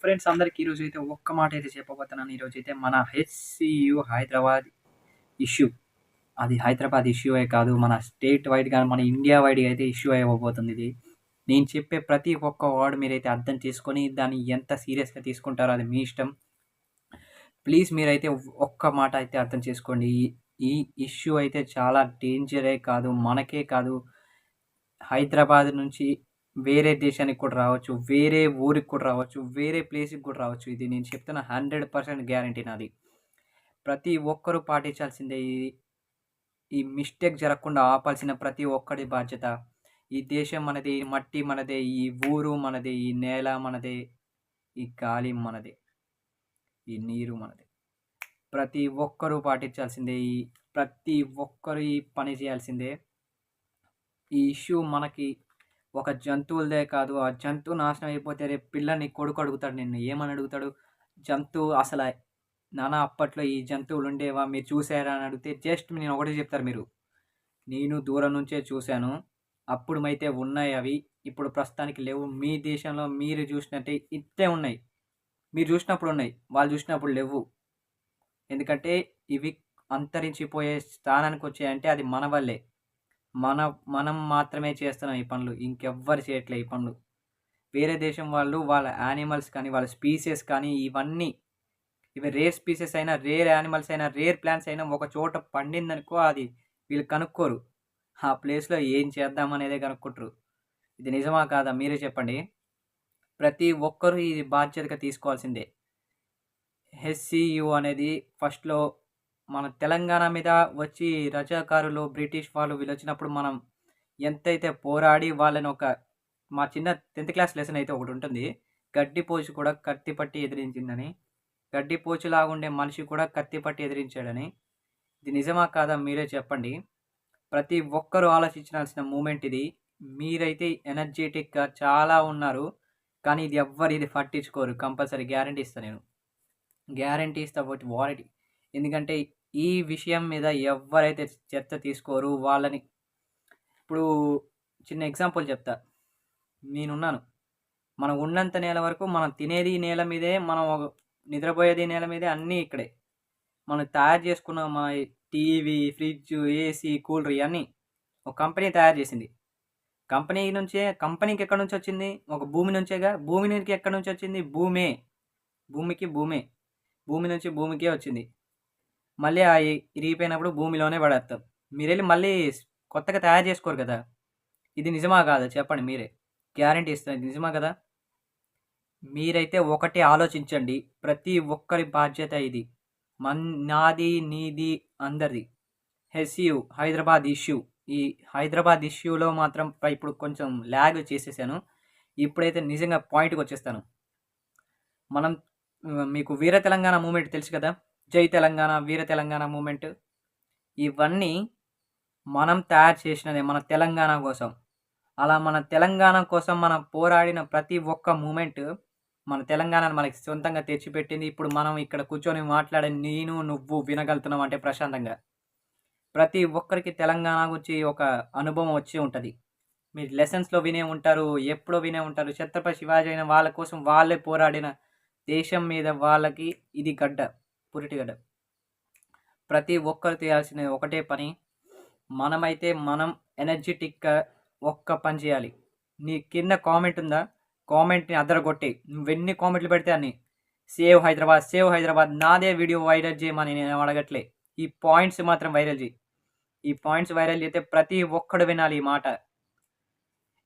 Friends అందరికీ ఈరోజు అయితే ఒక్క మాట అయితే చెప్పబోతున్నాను. ఈరోజు అయితే మన హెచ్సియు హైదరాబాద్ ఇష్యూ. అది హైదరాబాద్ ఇష్యూ కాదు మన స్టేట్ వైడ్గా మన ఇండియా వైడ్గా అయితే ఇష్యూ అయ్యబోతుంది ఇది. నేను చెప్పే ప్రతి ఒక్క వర్డ్ మీరైతే అర్థం చేసుకొని దాన్ని ఎంత సీరియస్గా తీసుకుంటారో అది మీ ఇష్టం. ప్లీజ్ మీరైతే ఒక్క మాట అయితే అర్థం చేసుకోండి. ఈ- ఈ ఇష్యూ అయితే చాలా డేంజరే కాదు మనకే కాదు. హైదరాబాద్ నుంచి వేరే దేశానికి కూడా రావచ్చు వేరే ఊరికి కూడా రావచ్చు వేరే ప్లేస్కి కూడా రావచ్చు. ఇది నేను చెప్తున్న హండ్రెడ్ పర్సెంట్ గ్యారంటీ నాది. ప్రతి ఒక్కరూ పాటించాల్సిందే ఈ ఈ మిస్టేక్ జరగకుండా ఆపాల్సిన ప్రతి ఒక్కడి బాధ్యత. ఈ దేశం మనది ఈ మట్టి మనదే ఈ ఊరు మనదే ఈ నేల మనదే ఈ గాలి మనదే ఈ నీరు మనదే. ప్రతి ఒక్కరూ పాటించాల్సిందే ఈ ప్రతి ఒక్కరు ఈ పని చేయాల్సిందే. ఈ ఇష్యూ మనకి ఒక జంతువులదే కాదు ఆ జంతువు నాశనం అయిపోతే రేపు పిల్లని కొడుకు అడుగుతాడు నిన్ను. ఏమని అడుగుతాడు? జంతువు అసలు. నాన్న అప్పట్లో ఈ జంతువులు ఉండేవా? మీరు చూసారా అని అడిగితే జస్ట్ నేను ఒకటే చెప్తారు మీరు. నేను దూరం నుంచే చూశాను. అప్పుడు అయితే ఉన్నాయి అవి. ఇప్పుడు ప్రస్తుతానికి లేవు. మీ దేశంలో మీరు చూసినట్టే ఇట్టే ఉన్నాయి. మీరు చూసినప్పుడు ఉన్నాయి. వాళ్ళు చూసినప్పుడు లేవు. ఎందుకంటే ఇవి అంతరించిపోయే స్థానానికి వచ్చాయంటే అది మన వల్లే. మన మనం మాత్రమే చేస్తున్నాం ఈ పనులు. ఇంకెవ్వరు చేయట్లే ఈ పనులు? వేరే దేశం వాళ్ళు వాళ్ళ యానిమల్స్ కానీ వాళ్ళ స్పీసెస్ కానీ ఇవన్నీ ఇవి రేర్ స్పీసెస్ అయినా రేర్ యానిమల్స్ అయినా రేర్ ప్లాంట్స్ అయినా ఒక చోట పండిందనుకో అది వీళ్ళు కనుక్కోరు. ఆ ప్లేస్లో ఏం చేద్దాం అనేదే కనుక్కుంటారు. ఇది నిజమా కాదా? మీరే చెప్పండి. ప్రతి ఒక్కరూ ఇది బాధ్యతగా తీసుకోవాల్సిందే. హెచ్సియు అనేది ఫస్ట్లో మన తెలంగాణ మీద వచ్చి రజాకారులు బ్రిటిష్ వాళ్ళు వీళ్ళు వచ్చినప్పుడు మనం ఎంతైతే పోరాడి వాళ్ళని ఒక మా చిన్న టెన్త్ క్లాస్ లెసన్ అయితే ఒకటి ఉంటుంది. గడ్డి పోచు కూడా కత్తి పట్టి ఎదిరించిందని. గడ్డి పోచులాగా ఉండే మనిషి కూడా కత్తి పట్టి ఎదిరించాడని. ఇది నిజమా కాదా మీరే చెప్పండి. ప్రతి ఒక్కరూ ఆలోచించాల్సిన మూమెంట్ ఇది. మీరైతే ఎనర్జెటిక్గా చాలా ఉన్నారు. కానీ ఇది ఎవ్వరు ఇది పట్టించుకోరు. కంపల్సరీ గ్యారంటీ ఇస్తాను నేను. గ్యారంటీ ఇస్తా ఒకటి వారంటీ ఎందుకంటే ఈ విషయం మీద ఎవరైతే చర్చ తీసుకోరు వాళ్ళని ఇప్పుడు చిన్న ఎగ్జాంపుల్ చెప్తా. నేనున్నాను. మనం ఉన్నంత నేల వరకు మనం తినేది నేల మీదే మనం ఒక- నిద్రపోయేది నేల మీదే అన్నీ ఇక్కడే. మనం తయారు చేసుకున్న మన టీవీ ఫ్రిడ్జ్ ఏసీ కూలర్ ఇవన్నీ ఒక కంపెనీ తయారు చేసింది. కంపెనీ నుంచే కంపెనీకి ఎక్కడి నుంచి వచ్చింది? ఒక భూమి నుంచేగా? భూమి నుంచి ఎక్కడి నుంచి వచ్చింది? భూమే. భూమికి భూమే. భూమి నుంచి భూమికే వచ్చింది. మళ్ళీ ఆ ఇరిగిపోయినప్పుడు భూమిలోనే పడేస్తాం. మీరు వెళ్ళి మళ్ళీ కొత్తగా తయారు చేసుకోరు కదా? ఇది నిజమా కాదా? చెప్పండి మీరే. గ్యారంటీ ఇస్తాను ఇది నిజమా కదా? మీరైతే ఒకటి ఆలోచించండి. ప్రతి ఒక్కరి బాధ్యత ఇది. మన్ నాది నీది అందరిది. హెస్యూ హైదరాబాద్ ఇష్యూ. ఈ హైదరాబాద్ ఇష్యూలో మాత్రం ఇప్పుడు కొంచెం ల్యాగ్ చేసేసాను. ఇప్పుడైతే నిజంగా పాయింట్కి వచ్చేస్తాను మనం మీకు వీర తెలంగాణ మూమెంట్ తెలుసు కదా? జై తెలంగాణ వీర తెలంగాణ మూమెంట్. ఇవన్నీ మనం తయారు చేసినదే మన తెలంగాణ కోసం. అలా మన తెలంగాణ కోసం మనం పోరాడిన ప్రతి ఒక్క మూమెంట్ మన తెలంగాణను మనకి సొంతంగా తెచ్చిపెట్టింది. ఇప్పుడు మనం ఇక్కడ కూర్చొని మాట్లాడే నేను నువ్వు వినగలుగుతున్నాం అంటే ప్రశాంతంగా. ప్రతి ఒక్కరికి తెలంగాణ గురించి ఒక అనుభవం వచ్చి ఉంటుంది. మీరు లెసన్స్లో వినే ఉంటారు ఎప్పుడో వినే ఉంటారు. ఛత్రపతి శివాజీ అయిన వాళ్ళ కోసం వాళ్ళే పోరాడిన దేశం మీద వాళ్ళకి ఇది గడ్డ. పురిటిగడ్డ. ప్రతి ఒక్కరు చేయాల్సిన ఒకటే పని. మనమైతే మనం ఎనర్జెటిక్గా ఒక్క పని చేయాలి. నీ కింద కామెంట్ ఉందా? కామెంట్ని అదరగొట్టి. నువ్వెన్ని కామెంట్లు పెడితే అన్ని. Save Hyderabad save Hyderabad. నాదే వీడియో వైరల్ చేయమని నేను అడగట్లే. ఈ పాయింట్స్ మాత్రం వైరల్ చేయి. ఈ పాయింట్స్ వైరల్ చేస్తే ప్రతి ఒక్కడు వినాలి ఈ మాట.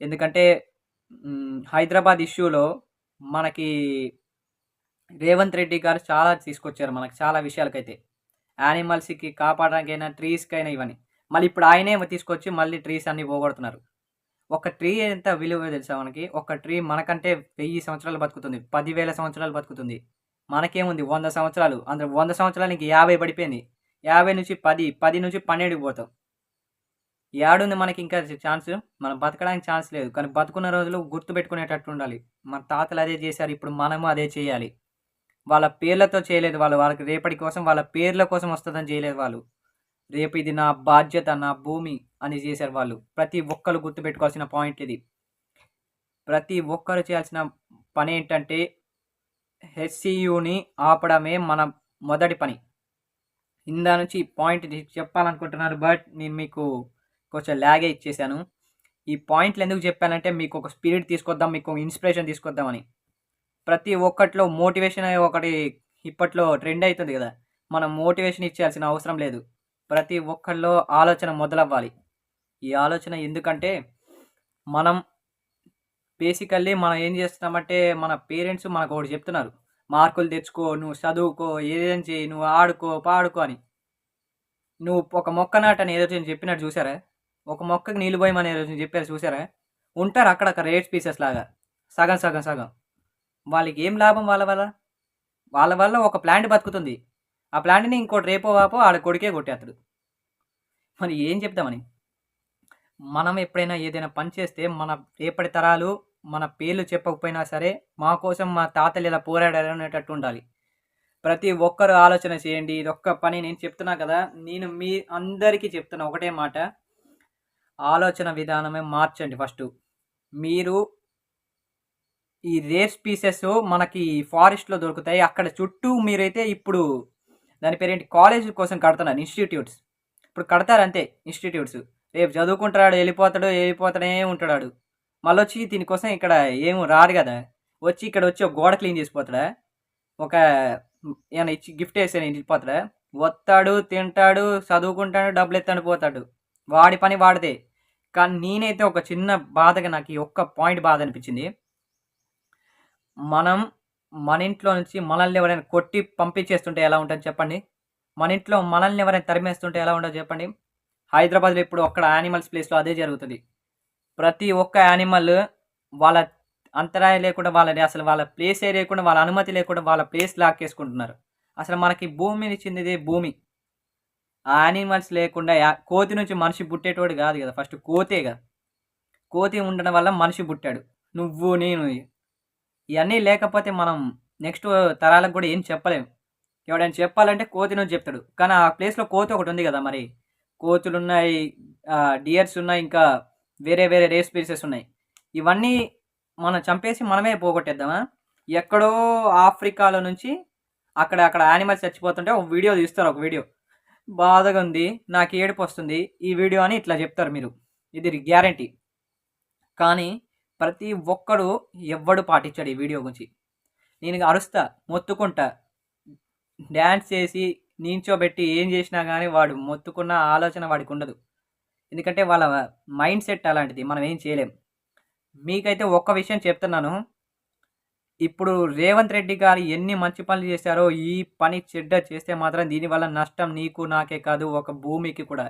ఎందుకంటే హైదరాబాద్ ఇష్యూలో మనకి రేవంత్ రెడ్డి గారు చాలా తీసుకొచ్చారు మనకి చాలా విషయాలకైతే. యానిమల్స్కి కాపాడడానికైనా ట్రీస్కైనా ఇవన్నీ. మళ్ళీ ఇప్పుడు ఆయనే తీసుకొచ్చి మళ్ళీ ట్రీస్ అన్నీ పోగొడుతున్నారు. ఒక ట్రీ ఎంత విలువ తెలుసా మనకి? ఒక ట్రీ మనకంటే వెయ్యి సంవత్సరాలు బతుకుతుంది పదివేల సంవత్సరాలు బతుకుతుంది. మనకేముంది? వంద సంవత్సరాలు. అందులో వంద సంవత్సరాలకి యాభై పడిపోయింది. యాభై నుంచి పది పది నుంచి పన్నెండుకి పోతాం. ఏడుంది మనకి ఇంకా ఛాన్స్? మనం బతకడానికి ఛాన్స్ లేదు. కానీ బతుకున్న రోజులు గుర్తు పెట్టుకునేటట్టు ఉండాలి. మన తాతలు అదే చేశారు ఇప్పుడు మనము అదే చేయాలి. వాళ్ళ పేర్లతో చేయలేదు వాళ్ళు. వాళ్ళకి రేపటి కోసం వాళ్ళ పేర్ల కోసం వస్తుందని చేయలేదు వాళ్ళు. రేపు ఇది నా బాధ్యత నా భూమి అని చేశారు వాళ్ళు. ప్రతి ఒక్కరు గుర్తుపెట్టుకోవాల్సిన పాయింట్ ఇది. ప్రతి ఒక్కరు చేయాల్సిన పని ఏంటంటే హెచ్సియుని ఆపడమే మన మొదటి పని. ఇందా నుంచి పాయింట్ చెప్పాలనుకుంటున్నారు బట్ నేను మీకు కొంచెం లాగే ఇచ్చేసాను. ఈ పాయింట్లు ఎందుకు చెప్పానంటే మీకు ఒక స్పిరిట్ తీసుకొద్దాం మీకు ఇన్స్పిరేషన్ తీసుకొద్దామని. ప్రతి ఒక్కట్లో మోటివేషన్ అనే ఒకటి ఇప్పట్లో ట్రెండ్ అవుతుంది కదా. మనం మోటివేషన్ ఇచ్చేయాల్సిన అవసరం లేదు. ప్రతి ఒక్కళ్ళలో ఆలోచన మొదలవ్వాలి. ఈ ఆలోచన ఎందుకంటే మనం బేసికల్లీ మనం ఏం చేస్తున్నామంటే మన పేరెంట్స్ మనకు ఒకటి చెప్తున్నారు. మార్కులు తెచ్చుకో నువ్వు చదువుకో ఏదైనా చేయి నువ్వు ఆడుకో పాడుకో అని. నువ్వు ఒక మొక్క నాటని ఏదో చెప్పినట్టు చూసారా? ఒక మొక్కకి నీళ్ళు పోయమని ఏదో చెప్పారు చూసారా? ఉంటారు అక్కడక్కడ రేట్ పీసెస్ లాగా. సగం సగం సగం. వాళ్ళకి ఏం లాభం వాళ్ళ వల్ల? వాళ్ళ వల్ల ఒక ప్లాంట్ బతుకుతుంది. ఆ ప్లాంట్ని ఇంకోటి రేపో వాపో ఆడ కొడుకే కొట్టేస్తాడు. మరి ఏం చెప్తామని మనం ఎప్పుడైనా ఏదైనా పని చేస్తే మన రేపటి తరాలు మన పేర్లు చెప్పకపోయినా సరే మా కోసం మా తాతలు ఇలా పోరాడారు అనేటట్టు ఉండాలి. ప్రతి ఒక్కరు ఆలోచన చేయండి. ఇదొక్క పని నేను చెప్తున్నా కదా నేను మీ అందరికీ చెప్తున్నా ఒకటే మాట. ఆలోచన విధానమే మార్చండి ఫస్ట్. మీరు ఈ రేర్ పీసెస్ మనకి ఫారెస్ట్లో దొరుకుతాయి. అక్కడ చుట్టూ మీరైతే ఇప్పుడు దాని పేరేంటి? కాలేజ్ కోసం కడుతున్నారు ఇన్స్టిట్యూట్స్. ఇప్పుడు కడతారు అంతే ఇన్స్టిట్యూట్స్. రేపు చదువుకుంటాడు వెళ్ళిపోతాడు వెళ్ళిపోతాడే ఉంటాడు మళ్ళీ వచ్చి దీనికోసం ఇక్కడ ఏం రాడు కదా. వచ్చి ఇక్కడ వచ్చి ఒక గోడ క్లీన్ చేసిపోతాడా? ఒక ఏమైనా ఇచ్చి గిఫ్ట్ వేసి వెళ్ళిపోతాడా? వస్తాడు తింటాడు చదువుకుంటాడు డబ్బులు ఎత్తాడు పోతాడు. వాడి పని వాడితే కానీ నేనైతే ఒక చిన్న బాధగా నాకు ఒక్క పాయింట్ బాధ అనిపించింది. మనం మన ఇంట్లో నుంచి మనల్ని ఎవరైనా కొట్టి పంపించేస్తుంటే ఎలా ఉంటుంది చెప్పండి? మన ఇంట్లో మనల్ని ఎవరైనా తరిమేస్తుంటే ఎలా ఉండదు చెప్పండి? హైదరాబాద్లో ఇప్పుడు అక్కడ యానిమల్స్ ప్లేస్లో అదే జరుగుతుంది. ప్రతి ఒక్క యానిమల్ వాళ్ళ అంతరాయం లేకుండా వాళ్ళని అసలు వాళ్ళ ప్లేస్ లేకుండా వాళ్ళ అనుమతి లేకుండా వాళ్ళ ప్లేస్ లాక్కేసుకుంటున్నారు. అసలు మనకి భూమిని చెందిదే భూమి. ఆ యానిమల్స్ లేకుండా కోతి నుంచి మనిషి పుట్టేటోడు కాదు కదా ఫస్ట్ కోతే కదా. కోతి ఉండడం వల్ల మనిషి పుట్టాడు. నువ్వు నేను ఇవన్నీ లేకపోతే మనం నెక్స్ట్ తరాలకు కూడా ఏం చెప్పలేం. ఎవడైనా చెప్పాలంటే కోతి నుంచి చెప్తాడు. కానీ ఆ ప్లేస్లో కోతి ఒకటి ఉంది కదా మరి. కోతులు ఉన్నాయి డియర్స్ ఉన్నాయి ఇంకా వేరే వేరే రేస్ పీసెస్ ఉన్నాయి. ఇవన్నీ మనం చంపేసి మనమే పోగొట్టేద్దామా? ఎక్కడో ఆఫ్రికాలో నుంచి అక్కడ అక్కడ యానిమల్స్ చచ్చిపోతుంటే ఒక వీడియో తీస్తారు ఒక వీడియో. బాధగా ఉంది నాకు ఏడుపు వస్తుంది ఈ వీడియో అని ఇట్లా చెప్తారు మీరు. ఇది గ్యారంటీ కానీ ప్రతి ఒక్కడు ఎవ్వడు పాటించాడు ఈ వీడియో గురించి. నేను అరుస్తా మొత్తుకుంటా. డ్యాన్స్ చేసి నించోబెట్టి ఏం చేసినా కానీ వాడు మొత్తుకున్న ఆలోచన వాడికి ఉండదు. ఎందుకంటే వాళ్ళ మైండ్ సెట్ అలాంటిది మనం ఏం చేయలేం. మీకైతే ఒక్క విషయం చెప్తున్నాను. ఇప్పుడు రేవంత్ రెడ్డి గారు ఎన్ని మంచి పనులు చేశారో ఈ పని చెడ్డ చేస్తే మాత్రం దీనివల్ల నష్టం నీకు నాకే కాదు ఒక భూమికి కూడా.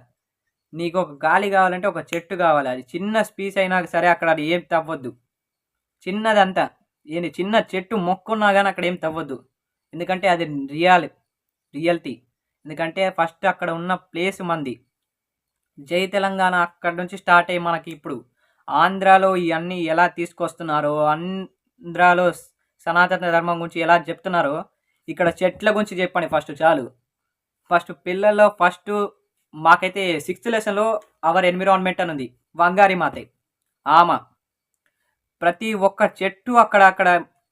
నీకు ఒక గాలి కావాలంటే ఒక చెట్టు కావాలి. అది చిన్న స్పీస్ అయినా సరే అక్కడ అది ఏం తవ్వద్దు. చిన్నదంతా. ఏంటి చిన్న చెట్టు మొక్కున్నా కానీ అక్కడ ఏం తవ్వద్దు. ఎందుకంటే అది రియల్ రియాలిటీ. ఎందుకంటే ఫస్ట్ అక్కడ ఉన్న ప్లేస్ మంది. జై తెలంగాణ అక్కడ నుంచి స్టార్ట్ అయ్యి మనకి ఇప్పుడు. ఆంధ్రాలో ఇవన్నీ ఎలా తీసుకొస్తున్నారో ఆంధ్రాలో సనాతన ధర్మం గురించి ఎలా చెప్తున్నారో ఇక్కడ చెట్ల గురించి చెప్పండి ఫస్ట్ చాలు. ఫస్ట్ పిల్లల్లో ఫస్ట్ మాకైతే సిక్స్త్ లెసన్లో అవర్ ఎన్విరాన్మెంట్ అని ఉంది. వంగారి మాతే ఆమ. ప్రతి ఒక్క చెట్టు అక్కడ అక్కడ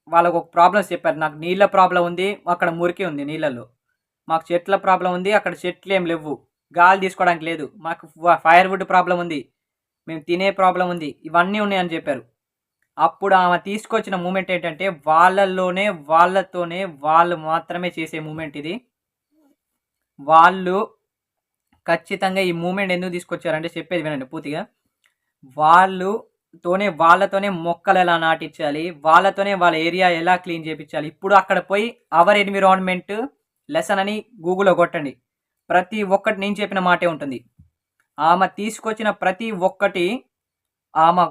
వాళ్ళకు ఒక ప్రాబ్లమ్స్ చెప్పారు. నాకు నీళ్ళ ప్రాబ్లం ఉంది అక్కడ మురికి ఉంది నీళ్ళల్లో. మాకు చెట్ల ప్రాబ్లం ఉంది అక్కడ చెట్లు ఏం లేవు. గాలి తీసుకోవడానికి లేదు. మాకు ఫైర్వుడ్ ప్రాబ్లం ఉంది. మేము తినే ప్రాబ్లం ఉంది. ఇవన్నీ ఉన్నాయని చెప్పారు. అప్పుడు ఆమె తీసుకొచ్చిన మూమెంట్ ఏంటంటే వాళ్ళల్లోనే వాళ్ళతోనే వాళ్ళు మాత్రమే చేసే మూమెంట్ ఇది. వాళ్ళు ఖచ్చితంగా ఈ మూమెంట్ ఎందుకు తీసుకొచ్చారంటే చెప్పేది వినండి పూర్తిగా. వాళ్ళుతోనే వాళ్ళతోనే మొక్కలు ఎలా నాటించాలి వాళ్ళతోనే వాళ్ళ ఏరియా ఎలా క్లీన్ చేయించాలి ఇప్పుడు అక్కడ పోయి అవర్ ఎన్విరాన్మెంట్ లెసన్ అని గూగుల్లో కొట్టండి. ప్రతి ఒక్కటి నేను చెప్పిన మాటే ఉంటుంది. ఆమె తీసుకొచ్చిన ప్రతి ఒక్కటి ఆమె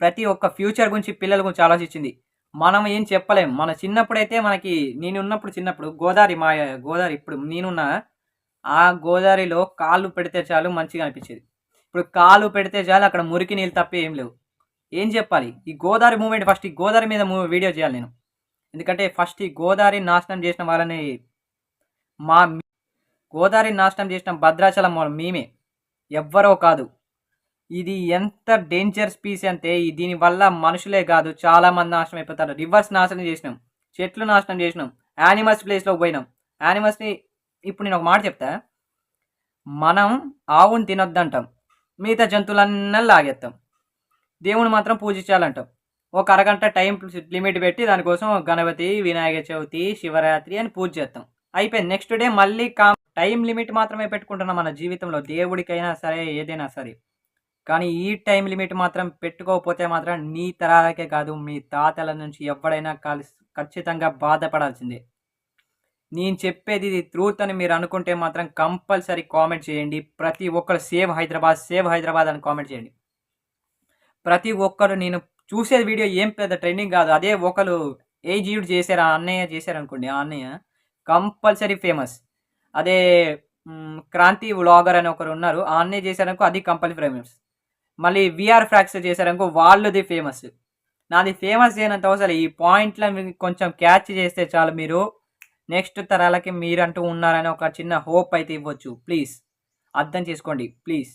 ప్రతి ఒక్క ఫ్యూచర్ గురించి పిల్లల గురించి ఆలోచించింది. మనం ఏం చెప్పలేం. మన చిన్నప్పుడైతే మనకి నేను ఉన్నప్పుడు చిన్నప్పుడు గోదావరి మా గోదావరి ఇప్పుడు నేనున్న ఆ గోదావరిలో కాళ్ళు పెడితే చాలు మంచిగా అనిపించేది. ఇప్పుడు కాలు పెడితే చాలు అక్కడ మురికి నీళ్ళు తప్ప ఏం లేవు. ఏం చెప్పాలి? ఈ గోదావరి మూమెంట్ ఫస్ట్ ఈ గోదావరి మీద వీడియో చేయాలి నేను. ఎందుకంటే ఫస్ట్ ఈ గోదావరి నాశనం చేసిన వాళ్ళని మా గోదావరి నాశనం చేసిన భద్రాచలం మేమే. ఎవ్వరో కాదు. ఇది ఎంత డేంజర్ స్పీస్ అంటే దీనివల్ల మనుషులే కాదు చాలా మంది నాశనం అయిపోతారు. రివర్స్ నాశనం చేసినాం. చెట్లు నాశనం చేసినాం. యానిమల్స్ ప్లేస్లో పోయినాం. యానిమల్స్ని ఇప్పుడు నేను ఒక మాట చెప్తా. మనం ఆవుని తినొద్దంటాం. మిగతా జంతువులన్నీ లాగేస్తాం దేవుని మాత్రం పూజించాలంటాం. ఒక అరగంట టైం లిమిట్ పెట్టి దానికోసం గణపతి వినాయక చవితి శివరాత్రి అని పూజ చేస్తాం అయిపోయింది. నెక్స్ట్ డే మళ్ళీ కా టైం లిమిట్ మాత్రమే పెట్టుకుంటున్నాం మన జీవితంలో. దేవుడికైనా సరే ఏదైనా సరే. కానీ ఈ టైం లిమిట్ మాత్రం పెట్టుకోకపోతే మాత్రం నీ తరాలకే కాదు మీ తాతల నుంచి ఎవడైనా కలిసి ఖచ్చితంగా బాధపడాల్సిందే. నేను చెప్పేది ఇది ట్రూత్ అని మీరు అనుకుంటే మాత్రం కంపల్సరీ కామెంట్ చేయండి. ప్రతి ఒక్కరు సేవ్ హైదరాబాద్ సేవ్ హైదరాబాద్ అని కామెంట్ చేయండి. ప్రతి ఒక్కరు నేను చూసే వీడియో ఏం పెద్ద ట్రెండింగ్ కాదు. అదే ఒకరు ఏ జీవుడు చేశారు ఆ అన్నయ్య చేశారు అనుకోండి ఆ అన్నయ్య కంపల్సరీ ఫేమస్ అదే క్రాంతి వ్లాగర్ అని ఒకరు ఉన్నారు. ఆ అన్నయ్య చేశారనుకో అది కంపల్సరీ ఫేమస్ మళ్ళీ విఆర్ ఫ్రాక్స్ చేశారనుకో వాళ్ళది ఫేమస్ నాది ఫేమస్ చేయనంత అవసరం ఈ పాయింట్లను కొంచెం క్యాచ్ చేస్తే చాలు మీరు. నెక్స్ట్ తరాలకి మీరంటూ ఉన్నారని ఒక చిన్న హోప్ అయితే ఇవ్వచ్చు. ప్లీజ్. అర్థం చేసుకోండి. ప్లీజ్.